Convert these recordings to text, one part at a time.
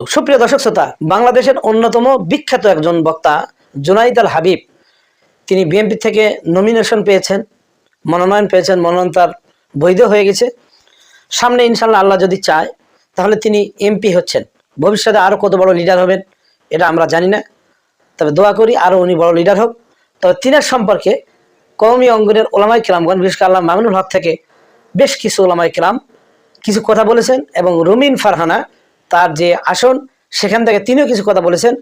সুপ্রিয় দর্শক শ্রোতা, বাংলাদেশের অন্যতম বিখ্যাত একজন বক্তা জুনাইদ আল হাবিব। তিনি বিএনপি থেকে নমিনেশন পেয়েছেন, মনোনয়ন পেয়েছেন, মনোনয়ন তার বৈধ হয়ে গেছে। সামনে ইনশাল্লাহ আল্লাহ যদি চায়, তাহলে তিনি এমপি হচ্ছেন। ভবিষ্যতে আরও কত বড় লিডার হবেন, এটা আমরা জানি না। তবে দোয়া করি আরও উনি বড় লিডার হোক। তবে তিনের সম্পর্কে কওমি অঙ্গনের ওলামাই কিরামগণ, বিশেষ আল্লাহ মামিনুল হক থেকে বেশ কিছু ওলামাই কিরাম কিছু কথা বলেছেন এবং রুমিন ফারহানা তার যে আসন, সেখান থেকে তিনিও কিছু কথা বলেছেন।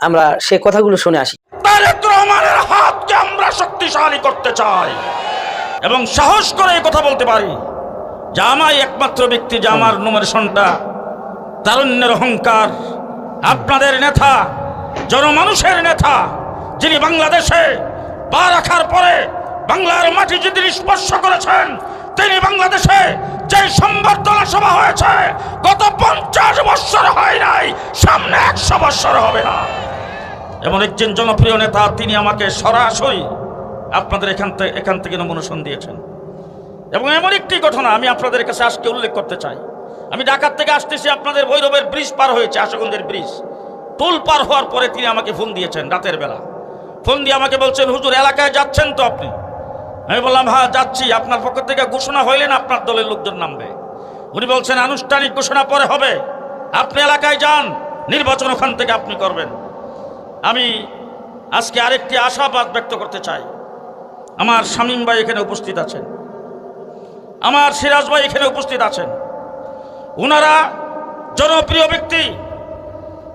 আমরা সেই কথাগুলো শুনে আসি। রহমানের হাতকে আমরা শক্তিশালী করতে চাই এবং সাহস করে এই কথা বলতে পারি। যে আমাই একমাত্র ব্যক্তি, যে আমার নমিনেশনটা তারুণ্যের অহংকার, আপনাদের নেতা, জনমানুষের নেতা, যিনি বাংলাদেশে পা রাখার পরে বাংলার মাটি যদি স্পর্শ করেছেন তিনি বাংলাদেশে যে সম্বর্ধনা সভা হয়েছে, গত পঞ্চাশ বৎসর হয় নাই, সামনে একশো বৎসর হবে না। এমন একজন জনপ্রিয় নেতা, তিনি আমাকে সরাসরি আপনাদের এখান থেকে এখান থেকে নমনোশন দিয়েছেন। এবং এমন একটি ঘটনা আমি আপনাদের কাছে আজকে উল্লেখ করতে চাই। আমি ঢাকার থেকে আসতেছি, আপনাদের ভৈরবের ব্রিজ পার হয়েছে, আশাগঞ্জের ব্রিজ। টোল পার হওয়ার পরে তিনি আমাকে ফোন দিয়েছেন রাতের বেলা। ফোন দিয়ে আমাকে বলছেন, হুজুর, এলাকায় যাচ্ছেন তো আপনি? আমি বললাম হ্যাঁ যাচ্ছি। আপনার পক্ষ থেকে ঘোষণা হইলেন আপনার দলের লোকজন নামবে। উনি বলছেন, আনুষ্ঠানিক ঘোষণা পরে হবে। আপনি এলাকায় যান। নির্বাচন ওখান থেকে আপনি করবেন। আমি আজকে আরেকটি আশাবাদ ব্যক্ত করতে চাই। আমার শামীম ভাই এখানে উপস্থিত আছেন। আমার সিরাজ ভাই এখানে উপস্থিত আছেন। ওনারা জনপ্রিয় ব্যক্তি।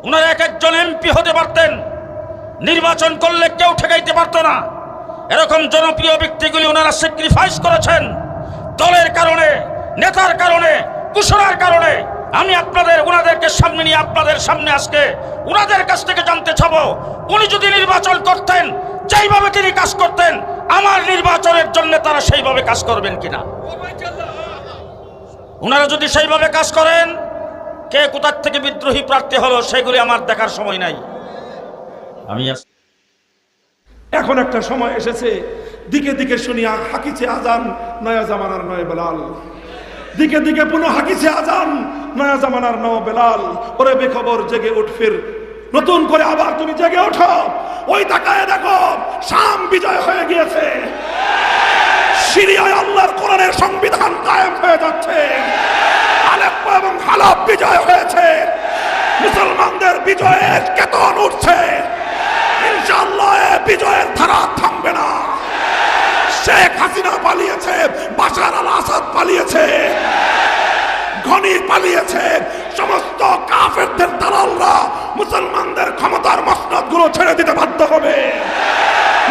ওনারা এক একজন এমপি হতে পারতেন। নির্বাচন করলে কেউ ঠেকাইতে পারতো না। এরকম জনপ্রিয় ব্যক্তিগুলি ওনারা স্যাক্রিফাইস করেছেন। দলের কারণে, নেতার কারণে ঘোষণার কারণে। আমি আপনাদের, ওনাদেরকে সামনে নিয়ে আপনাদের সামনে আজকে ওনাদের কাছ থেকে জানতে চাব, উনি যদি নির্বাচন করতেন, যেইভাবে তিনি কাজ করতেন, আমার নির্বাচনের জন্য তারা সেইভাবে কাজ করবেন কিনা? ওনারা যদি সেইভাবে কাজ করেন, কে কোথার থেকে বিদ্রোহী প্রার্থী হলো, সেগুলি আমার দেখার সময় নাই। আমি এখন একটা সময় এসেছে। দিকে দিকে শুনিয়া হাকিছে আজান নয়া জামানার নয় বেলাল। দিকে দিকে পুনঃ হাকিছে আজান নয়া জামানার নয় বেলাল। ওরে বেখবর, জেগে উঠ ফির। নতুন করে আবার তুমি জেগে ওঠো। ওই তাকায় দেখো, শাম বিজয় হয়ে গিয়েছে। সিরিয়ায় আল্লাহর কোরআনের সংবিধান কায়েম হয়ে যাচ্ছে। আলেপ্পো এবং হালাপ বিজয় হয়েছে। মুসলমানদের বিজয়ের কেতন উঠছে। বিজয়ের ধারা থামবে না। শেখ হাসিনা পালিয়েছে, বাশার আল আসাদ পালিয়েছে, ঘনি পালিয়েছে। সমস্ত কাফেরদের দালালরা মুসলমানদের ক্ষমতার মসনদগুলো ছেড়ে দিতে বাধ্য হবে।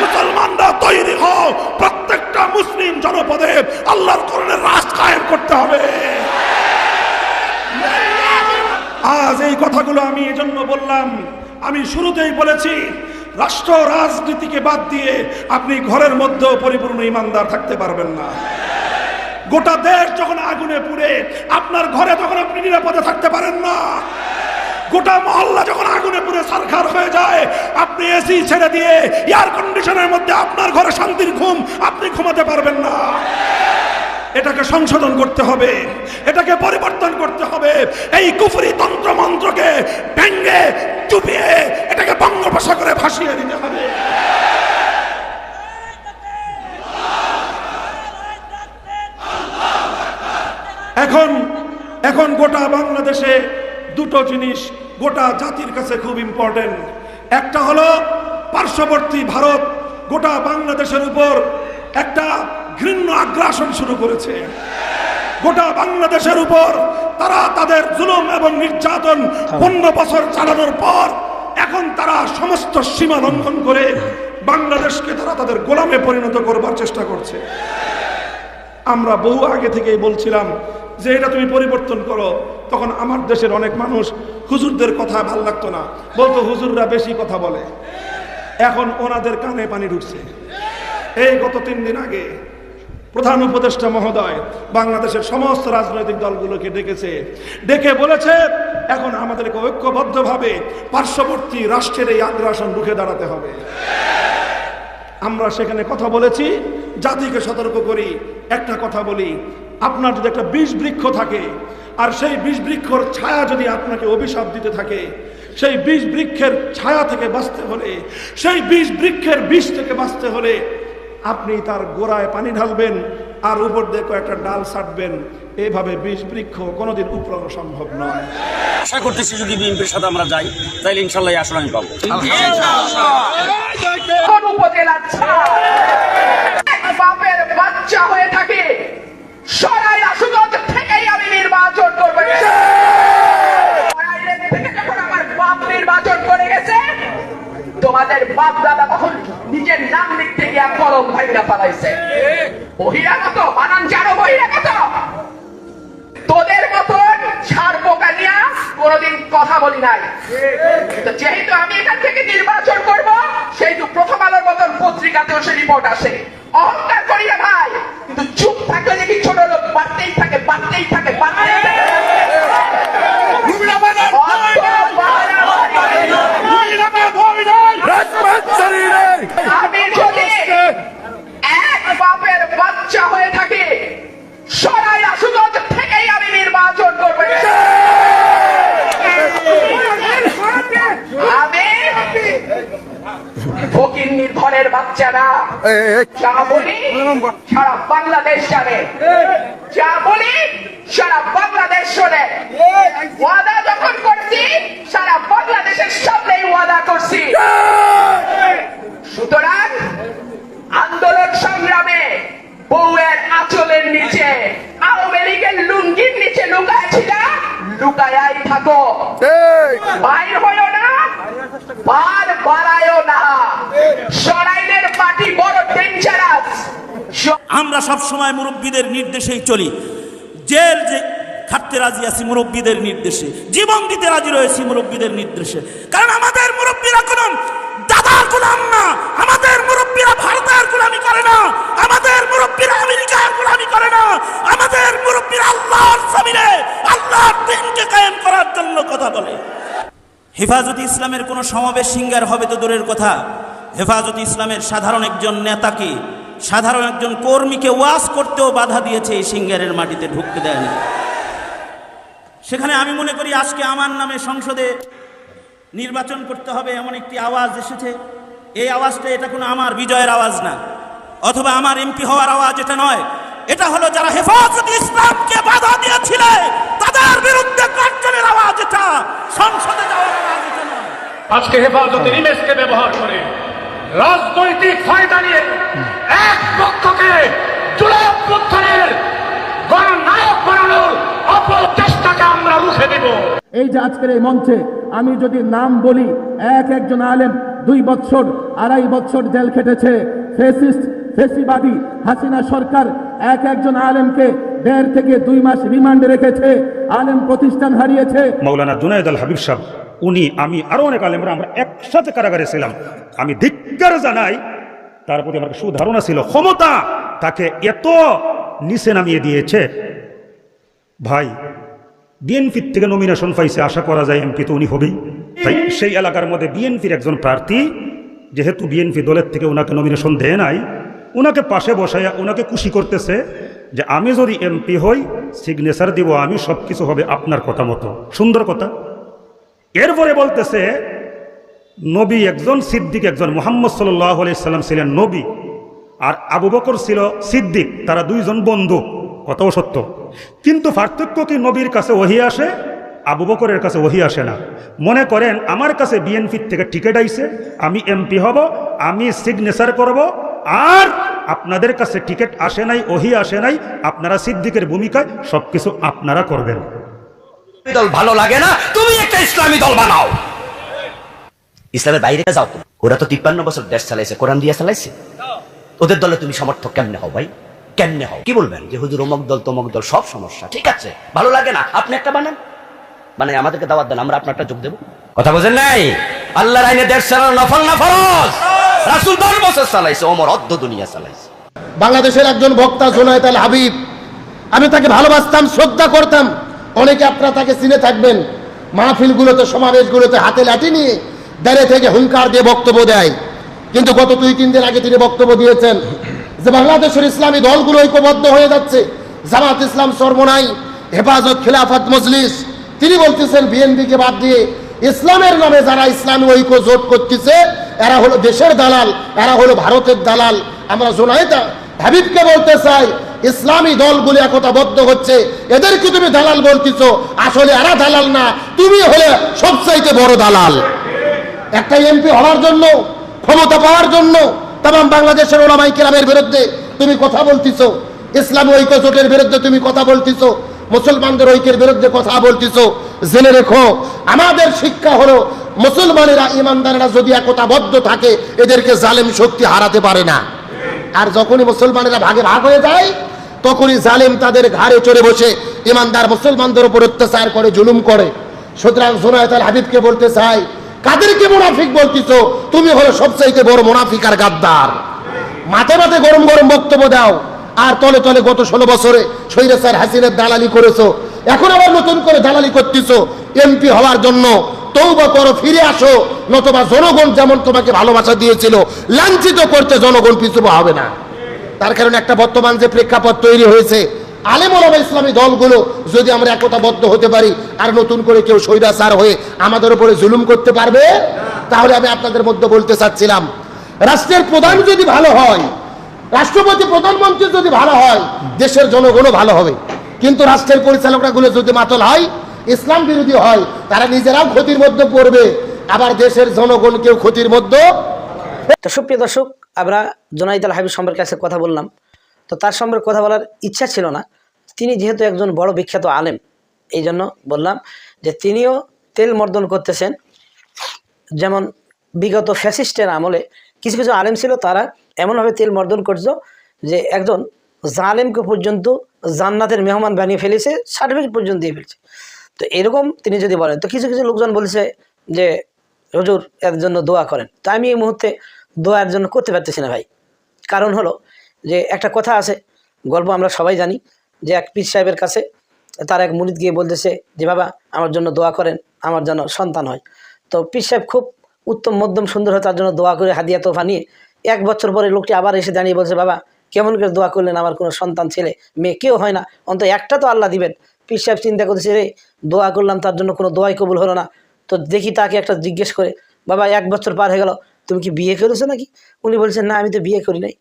মুসলমানরা তৈরি হও, প্রত্যেকটা মুসলিম জনপদে আল্লাহর করণের রাজ কায়েম করতে হবে। আজ এই কথাগুলো আমি এজন্য বললাম, আমি শুরুতেই বলেছি রাষ্ট্র রাজনীতিকে বাদ দিয়ে আপনি ঘরের মধ্যেও পরিপূর্ণ ইমানদার থাকতে পারবেন না। গোটা দেশ যখন আগুনে পুড়ে, আপনার ঘরে তখন আপনি নিরাপদে থাকতে পারেন না। গোটা মহল্লা যখন আগুনে পুড়ে সরকার হয়ে যায়, আপনি এসি ছেড়ে দিয়ে এয়ার কন্ডিশনের মধ্যে আপনার ঘরে শান্তির ঘুম, আপনি ঘুমাতে পারবেন না। এটাকে সংশোধন করতে হবে, এটাকে পরিবর্তন করতে হবে। এই কুফরি তন্ত্র মন্ত্রকে ভেঙ্গে চুপিয়ে, এটাকে বঙ্গোপসাগরে ভাসিয়ে দিতে হবে। এখন এখন গোটা বাংলাদেশে দুটো জিনিস গোটা জাতির কাছে খুব ইম্পর্টেন্ট একটা হলো পার্শ্ববর্তী ভারত, গোটা বাংলাদেশের উপর একটা ঘৃণ্য আগ্রাসন শুরু করেছে। গোটা বাংলাদেশের উপর তারা তাদের জুলুম এবং নির্যাতন পনেরো বছর চালানোর পর এখন তারা সমস্ত সীমা লঙ্ঘন করে বাংলাদেশকে তারা তাদের গোলামে পরিণত করবার চেষ্টা করছে। আমরা বহু আগে থেকেই বলছিলাম যে এটা তুমি পরিবর্তন করো তখন আমার দেশের অনেক মানুষ হুজুরদের কথা ভালো লাগতো না। বলতো হুজুররা বেশি কথা বলে। এখন ওনাদের কানে পানি ঢুকছে। এই গত তিন দিন আগে প্রধান উপদেষ্টা মহোদয়, বাংলাদেশের সমস্ত রাজনৈতিক দলগুলোকে ডেকেছে। ডেকে বলেছে, এখন আমাদেরকে ঐক্যবদ্ধভাবে পার্শ্ববর্তী রাষ্ট্রের এই আগ্রাসন রুখে দাঁড়াতে হবে। আমরা সেখানে কথা বলেছি, জাতিকে সতর্ক করি। একটা কথা বলি, আপনার যদি একটা বিষ বৃক্ষ থাকে, আর সেই বিষ বৃক্ষর ছায়া যদি আপনাকে অভিশাপ দিতে থাকে, সেই বিষ বৃক্ষের ছায়া থেকে বাঁচতে হলে, সেই বিষ বৃক্ষের বিষ থেকে বাঁচতে হলে আপনি তার গোড়ায় পানি ঢালবেন আর উপর দিয়ে কয়েকটা ডাল ছাটবেন এইভাবে বিষ বৃক্ষ কোনোদিন উপড়ানো সম্ভব নয়। আশা করতেছি যদি বিএনপির সাথে আমরা যাই তাইলে ইনশাল্লাহ আসন আমি পাবো। বাপের বাচ্চা হয়ে থাকে। সরাই আসুগঞ্জ থেকেই আমি নির্বাচন করব। থেকে যখন আমার বাপ নির্বাচন করে গেছে তোমাদের বাপ দাদা তখন নিজের নাম লিখতে গিয়া কলম ভাইরা পালাইছে বহিরাগত বানান জানো বহিরাগত। তোদের মতন ছাড় পোকা নিয়া কোনোদিন কথা বলি নাই। তো যেহেতু আমি এখান থেকে নির্বাচন করব সেহেতু প্রথম আলোর মতন পত্রিকাতেও সে রিপোর্ট আসে। অহংকার করি না ভাই কিন্তু চুপ থাকলে দেখি ছোট লোক বাড়তেই থাকে বাড়তেই থাকে বাড়তেই থাকে। আমি যদি এক বাপের বাচ্চা হয়ে থাকি সরাই আসুগঞ্জ থেকেই আমি নির্বাচন করব আমি ফকির নির্ভরের যা বলি সারা বাংলাদেশ জানে। যা বলি সারা বাংলাদেশ শোনে। ওয়াদা যখন করছি সারা বাংলাদেশের সামনেই ওয়াদা করছি। সুতরাং আন্দোলন সংগ্রামে বউয়ের আঁচলের নিচে আওয়ামী লীগের লুঙ্গির নিচে লুকায় ছিল লুকায়াই থাকো। বাইর হইও না। বার বাড়ায়ও না। সরাইলের মাটি বড় ডেঞ্জারাস আমরা সব সময় মুরব্বীদের নির্দেশেই চলি। জেল যে খাটতে রাজি আছি মুরব্বীদের নির্দেশে। জীবন দিতে রাজি রয়েছি মুরব্বীদের নির্দেশে। কারণ আমাদের মুরব্বীরা কোনো দাদার গোলাম না। আমাদের মুরব্বীরা ভারতের গোলামি করে না। আমাদের মুরব্বীরা আমেরিকার গোলামি করে না। আমাদের মুরব্বীরা আল্লাহর জমিনে, আল্লাহর দিনকে কায়েম করার জন্য কথা বলে। হেফাজত ইসলামের কোনো সমাবেশ সিঙ্গার হবে তো দূরের কথা। হেফাজত ইসলামের সাধারণ একজন নেতাকে, সাধারণ একজন কর্মীকে ওয়াজ করতেও বাধা দিয়েছে এই সিঙ্গারের মাটিতে ঢুকতে দেয়নি। সেখানে আমি মনে করি আজকে আমার নামে সংসদে নির্বাচন করতে হবে এমন একটি আওয়াজ এসেছে। এই আওয়াজটা এটা কোনো আমার বিজয়ের আওয়াজ না, অথবা আমার এমপি হওয়ার আওয়াজ এটা নয়। এটা হলো যারা হেফাজত ইসলামকে বাধা দিয়েছিল, তাদের বিরুদ্ধে গর্জনের আওয়াজ এটা সংসদে যাওয়ার আওয়াজ এটা নয়। আজকে হেফাজতের ইমেজকে ব্যবহার করে রাজনৈতিক ফায়দা নিয়ে এক পক্ষকে জুলাই অভ্যুত্থানের গণনায়ক বানানোর অপচেষ্টাকে আমরা রুখে দেব। এই যে আজকের এই মঞ্চে আমি যদি নাম বলি এক একজন আলেম দুই বছর আড়াই বছর জেল খেটেছে ফেসিস্ট ফেসিবাদী হাসিনা সরকার এক একজন আলেমকে দেড় থেকে দুই মাস রিমান্ডে রেখেছে, আলেম প্রতিষ্ঠান হারিয়েছে। মৌলানা জুনায়দ আল হাবিব সাহেব, উনি, আমি, আরও অনেক আলেমরা আমরা একসাথে কারাগারে ছিলাম। আমি ধিক্কার জানাই, তার প্রতি আমার সুধারণা ছিল, ক্ষমতা তাকে এত নিচে নামিয়ে দিয়েছে। ভাই বিএনপির থেকে নমিনেশন পাইছে, আশা করা যায় এমপি তো উনি হবেই। তাই সেই এলাকার মধ্যে বিএনপির একজন প্রার্থী, যেহেতু বিএনপি দলের থেকে ওনাকে নমিনেশন দেয় নাই, ওনাকে পাশে বসাইয়া ওনাকে খুশি করতেছে যে আমি যদি এমপি হই সিগনেচার দিব আমি সব কিছু হবে আপনার কথা মতো। সুন্দর কথা। এরপরে বলতেছে, নবী একজন, সিদ্দিক একজন, মোহাম্মদ সাল্লাহ সাল্লাম ছিলেন নবী, আর আবু বকর ছিল সিদ্দিক, তারা দুইজন বন্ধু, কথাও সত্য। কিন্তু পার্থক্য কি নবীর কাছে ওহি আসে, আবু বকরের কাছে ওহি আসে না। মনে করেন, আমার কাছে বিএনপির থেকে টিকিট আইছে, আমি এমপি হব, আমি সিগনেচার করব, আর আপনাদের কাছে টিকিট আসে নাই, ওহি আসে নাই, আপনারা সিদ্দিকের ভূমিকায় সব কিছু আপনারা করবেন। দল ভালো লাগে না, তুমি একটা ইসলামী দল বানাও। ইসলামের বাইরে যাও। ওরা তো তিপ্পান্ন বছর দেশ চালাইছে, কোরআন দিয়ে চালাইছে। ওদের দলে তুমি সমর্থক কেমনে হও ভাই? কেমনে হও? কি বলবেন? যে হুজুর, অমক দল, তমক দল, সব সমস্যা। ঠিক আছে, ভালো লাগে না। আপনি একটা বানান। মানে আমাদেরকে দাওয়াত দেন, আমরা আপনারটা যোগ দেবো। কথা বোঝেন নাই? আল্লাহর আইনে দেশ চালানো নফল না ফরজ? রাসুল দশ বছর চালাইছে, ওমর অর্ধ দুনিয়া চালাইছে। বাংলাদেশের একজন বক্তা জোনায়েত আল হাবিব, আমি তাকে ভালোবাসতাম, শ্রদ্ধা করতাম। অনেকে আপনারা তাকে চিনে থাকবেন। মাহফিলগুলোতে, সমাবেশগুলোতে হাতে লাঠি নিয়ে দাঁড়িয়ে থেকে হুঙ্কার দিয়ে বক্তব্য দেয়। কিন্তু গত দুই, তিন দিন আগে তিনি বক্তব্য দিয়েছেন যে বাংলাদেশের ইসলামী দলগুলো ঐক্যবদ্ধ হয়ে যাচ্ছে। জামাত ইসলাম সর্বনাই, হেফাজত, খিলাফত, মজলিস। তিনি বলতেছেন, বিএনপিকে বাদ দিয়ে ইসলামের নামে যারা ইসলামী ঐক্য জোট করতেছে এরা হলো দেশের দালাল, এরা হলো ভারতের দালাল। আমরা জোনাইতা হাবিবকে বলতে চাই, ইসলামী দলগুলি একতাবদ্ধ হচ্ছে, এদেরকে তুমি দালাল বলতেছ, আসলে এরা দালাল না, তুমি হলে সবচাইতে বড় দালাল। একটা এমপি হওয়ার জন্য, ক্ষমতা পাওয়ার জন্য তাম বাংলাদেশের ওলামাই কেরামের বিরুদ্ধে তুমি কথা বলতিছ, ইসলামী ঐক্য জোটের বিরুদ্ধে তুমি কথা বলতিছ মুসলমানদের ঐক্যের বিরুদ্ধে কথা বলতিছ, জেনে রেখো। আমাদের শিক্ষা হলো, মুসলমানেরা ইমানদারেরা যদি একতাবদ্ধ থাকে, এদেরকে জালেম শক্তি হারাতে পারে না। আর যখনই মুসলমানেরা ভাগে ভাগ হয়ে যায়, তখনই জালেম তাদের ঘাড়ে চড়ে বসে, ইমানদার মুসলমানদের উপর অত্যাচার করে, জুলুম করে। সুতরাং জোনায়ত আল হাবিবকে বলতে চাই, কাদেরকে মুনাফিক বলতিছ? তুমি হলো সবচাইতে বড় মুনাফিক আর গাদ্দার। মাথে মাথে গরম গরম বক্তব্য দাও। আর তলে তলে গত ষোলো বছরে সৈরা স্যার হাসিনের দালালি করেছ, এখন আবার নতুন করে দালালি করতেছ এমপি হওয়ার জন্য। তৌবা করো, ফিরে আসো, নতুবা জনগণ যেমন তোমাকে ভালোবাসা দিয়েছিল, লাঞ্ছিত করতে জনগণ পিছু হবে না। তার কারণে একটা বর্তমান যে প্রেক্ষাপট তৈরি হয়েছে আলেমুলামা ইসলামী দলগুলো যদি আমরা একতাবদ্ধ হতে পারি, আর নতুন করে কেউ স্বৈরাচার হয়ে আমাদের উপরে জুলুম করতে পারবে? তাহলে আমি আপনাদের মধ্যে বলতে চাচ্ছিলাম, রাষ্ট্রের প্রধান যদি ভালো হয় রাষ্ট্রপতি, প্রধানমন্ত্রী যদি ভালো হয়, দেশের জনগণও ভালো হবে। কিন্তু রাষ্ট্রের পরিচালকরা গুলো যদি মাতল হয়, ইসলাম বিরোধী হয়, তারা নিজেরাও ক্ষতির মধ্যে পড়বে। আবার দেশের জনগণকেও ক্ষতির মধ্যে তো সুপ্রিয় দর্শক, আমরা জোনাইদ আল হাবিব সম্পর্কে আজকে কথা বললাম। তো তার সম্পর্কে কথা বলার ইচ্ছা ছিল না। তিনি যেহেতু একজন বড় বিখ্যাত আলেম এই জন্য বললাম যে তিনিও তেল মর্দন করতেছেন। যেমন বিগত ফ্যাসিস্টের আমলে কিছু কিছু আলেম ছিল, তারা এমনভাবে তেল মর্দন করছ যে একজন জালেমকে পর্যন্ত জান্নাতের মেহমান বানিয়ে ফেলেছে সার্টিফিকেট পর্যন্ত দিয়ে ফেলছে। তো এরকম তিনি যদি বলেন, তো কিছু কিছু লোকজন বলছে যে, হুজুর এর জন্য দোয়া করেন। তো আমি এই মুহূর্তে দোয়ার জন্য করতে পারতেছি না ভাই। কারণ হলো যে একটা কথা আছে, গল্প আমরা সবাই জানি, যে এক পীর সাহেবের কাছে তার এক মুরিদ গিয়ে বলতেছে যে, বাবা, আমার জন্য দোয়া করেন, আমার যেন সন্তান হয়। তো পীর সাহেব খুব উত্তম, মধ্যম, সুন্দর হয় তার জন্য দোয়া করে হাদিয়া তোফা নিয়ে এক বছর পরে লোকটি আবার এসে দাঁড়িয়ে বলছে, বাবা, কেমন করে দোয়া করলেন আমার কোনো সন্তান, ছেলে, মেয়ে, কেউ হয় না। অন্তত একটা তো আল্লাহ দিবেন। পীর সাহেব চিন্তা করতেছে রে দোয়া করলাম তার জন্য কোনো দোয়াই কবুল হলো না। তো দেখি তাকে একটা জিজ্ঞেস করে, বাবা, এক বছর পার হয়ে গেল, তুমি কি বিয়ে করেছ নাকি? উনি বলছেন, না, আমি তো বিয়ে করি নাই।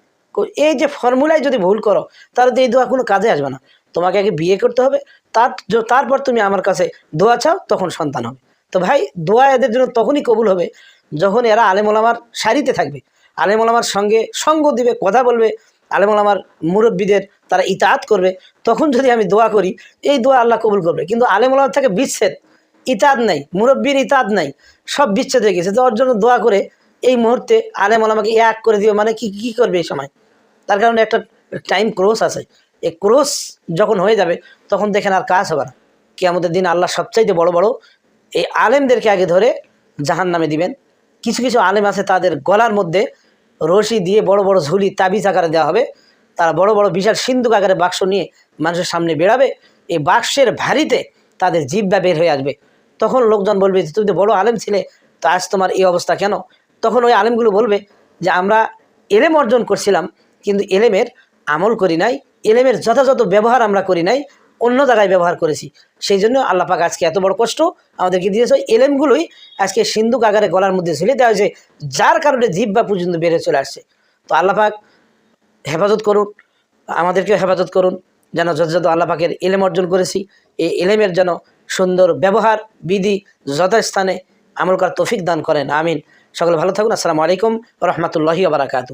এই যে ফর্মুলায় যদি ভুল করো, তাহলে তো এই দোয়া কোনো কাজে আসবে না। তোমাকে আগে বিয়ে করতে হবে, তার তারপর তুমি আমার কাছে দোয়া চাও, তখন সন্তান হবে। তো ভাই, দোয়া এদের জন্য তখনই কবুল হবে, যখন এরা আলেমোলামার সারিতে থাকবে। আলেমোলামার সঙ্গে সঙ্গ দিবে, কথা বলবে আলেমোলামার মুরব্বীদের তারা ইতাত করবে, তখন যদি আমি দোয়া করি, এই দোয়া আল্লাহ কবুল করবে। কিন্তু আলেমোলামার থেকে বিচ্ছেদ ইতাদ নাই, মুরব্বীর ইতাদ নাই, সব বিচ্ছেদ হয়ে গেছে। তো ওর জন্য দোয়া করে এই মুহূর্তে আলেম আমাকে এক করে দিবে মানে কি কি করবে এই সময়? তার কারণে একটা টাইম ক্রোস আছে। এই ক্রোস যখন হয়ে যাবে, তখন দেখেন আর কাজ হবে না। কি আমাদের দিন আল্লাহ সবচাইতে বড় বড় এই আলেমদেরকে আগে ধরে জাহান নামে দিবেন। কিছু কিছু আলেম আছে তাদের গলার মধ্যে রশি দিয়ে বড় বড় ঝুলি, তাবিজ আকারে দেওয়া হবে। তারা বড় বড় বিশাল সিন্ধুক আকারে বাক্স নিয়ে মানুষের সামনে বেরাবে এই বাক্সের ভারিতে তাদের জিব্বা বের হয়ে আসবে। তখন লোকজন বলবে যে, তুমি তো বড় আলেম ছিলে, তো আজ তোমার এই অবস্থা কেন? তখন ওই আলেমগুলো বলবে যে, আমরা এলেম অর্জন করছিলাম, কিন্তু এলেমের আমল করি নাই, এলেমের যথাযথ ব্যবহার আমরা করি নাই অন্য জায়গায় ব্যবহার করেছি। সেই জন্য আল্লাহ পাক আজকে এত বড় কষ্ট আমাদেরকে দিয়েছে। এলেমগুলোই আজকে সিন্ধুক আকারে গলার মধ্যে ঝুলে দেওয়া হয়েছে, যার কারণে জিব্বা পর্যন্ত বেড়ে চলে আসছে। তো আল্লাহ পাক হেফাজত করুন, আমাদেরকেও হেফাজত করুন, যেন যথাযথ আল্লাহ পাকের এলেম অর্জন করেছি, এই এলেমের যেন সুন্দর ব্যবহার, বিধি, যথাস্থানে আমল করার তৌফিক দান করেন। আমিন। সকলে ভালো থাকুন। আসসালামু আলাইকুম রহমতুল্লাহি বারাকাতু